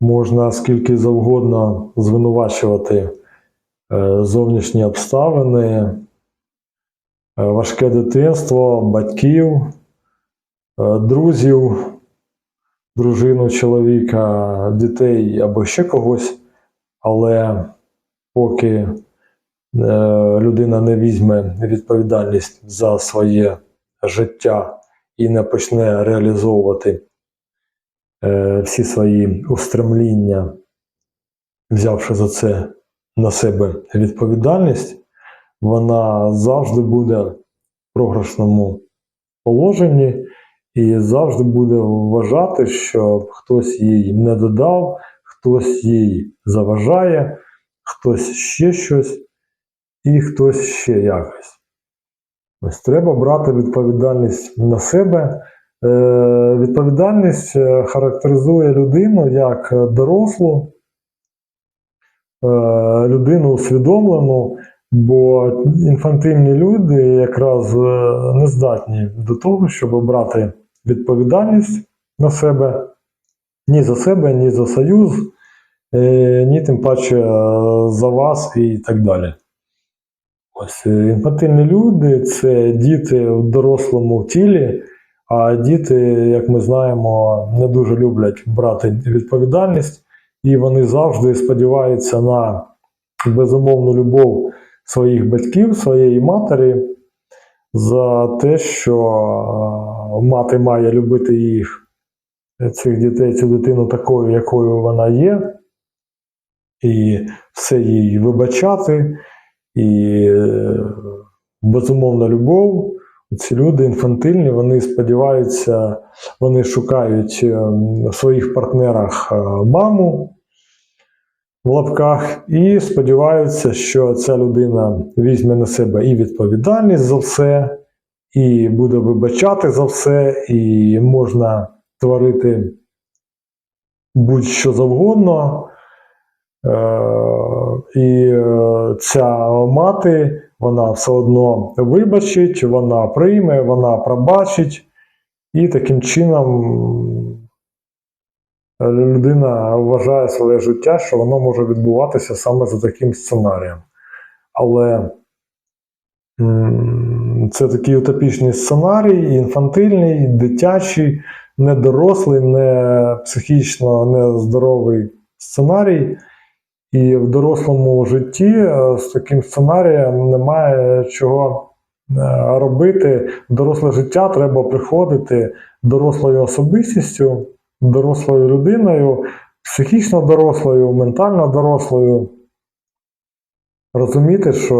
можна скільки завгодно звинувачувати е, зовнішні обставини, е, важке дитинство, батьків, е, друзів, дружину, чоловіка, дітей або ще когось. Але поки людина не візьме відповідальність за своє життя і не почне реалізовувати е, всі свої устремління, взявши за це на себе відповідальність, вона завжди буде в програшному положенні і завжди буде вважати, що хтось їй не додав, хтось їй заважає, хтось ще щось і хтось ще якось. Ось треба брати відповідальність на себе. Е, Відповідальність е, характеризує людину як е, дорослу, людину усвідомлену, бо інфантильні люди якраз не здатні до того, щоб брати відповідальність на себе ні за себе, ні за союз, ні тим паче за вас і так далі. Ось інфантильні люди це діти в дорослому тілі, а діти, як ми знаємо, не дуже люблять брати відповідальність, і вони завжди сподіваються на безумовну любов своїх батьків, своєї матері, за те, що мати має любити їх, цих дітей, цю дитину такою, якою вона є, і все їй вибачати. І е, безумовна любов. Ці люди інфантильні, вони сподіваються, вони шукають е, в своїх партнерах е, маму в лапках і сподіваються, що ця людина візьме на себе і відповідальність за все, і буде вибачати за все, і можна творити будь-що завгодно. Е, І ця мати, вона все одно вибачить, вона прийме, вона пробачить, і таким чином е, людина вважає своє життя, що воно може відбуватися саме за таким сценарієм. Але це такий утопічний сценарій, інфантильний, дитячий, недорослий, не психічно нездоровий сценарій. І в дорослому житті е, з таким сценарієм немає чого е, робити. Доросле життя треба приходити дорослою особистістю, дорослою людиною, психічно дорослою, ментально дорослою. Розуміти, що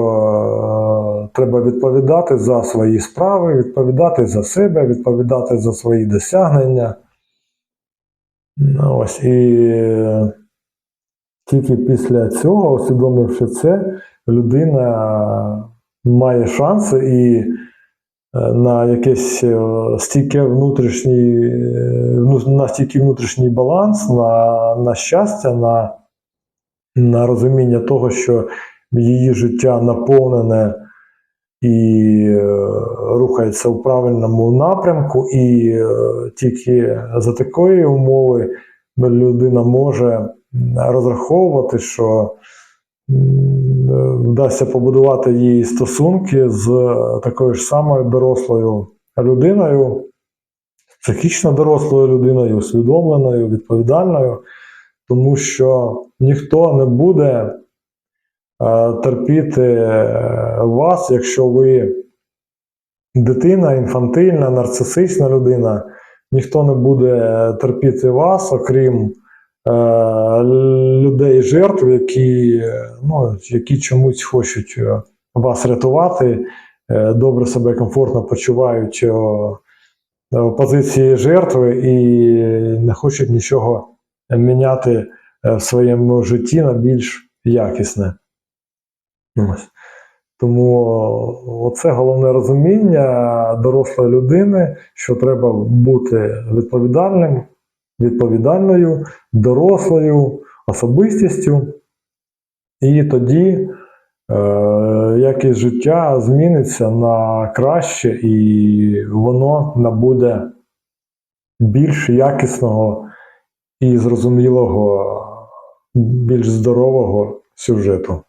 е, треба відповідати за свої справи, відповідати за себе, відповідати за свої досягнення. Ось і тільки після цього, усвідомивши це, людина має шанси і е, на якесь е, стійке внутрішній, е, на стійкий внутрішній баланс, на, на щастя, на, на розуміння того, що її життя наповнене і рухається у правильному напрямку, і тільки за такої умови людина може розраховувати, що вдасться побудувати їй стосунки з такою ж самою дорослою людиною, психічно дорослою людиною, усвідомленою, відповідальною, тому що ніхто не буде е, терпіти е, вас, якщо ви дитина, інфантильна, нарцисична людина, ніхто не буде терпіти вас, окрім е, людей жертв, які, е, ну, які чомусь хочуть е, вас рятувати, е, добре себе комфортно почувають е, в позиції жертви і не хочуть нічого міняти е, в своєму житті на більш якісне. Тому оце головне розуміння дорослої людини, що треба бути відповідальним, відповідальною, дорослою особистістю. І тоді е, якість життя зміниться на краще, і воно набуде більш якісного і зрозумілого, більш здорового сюжету.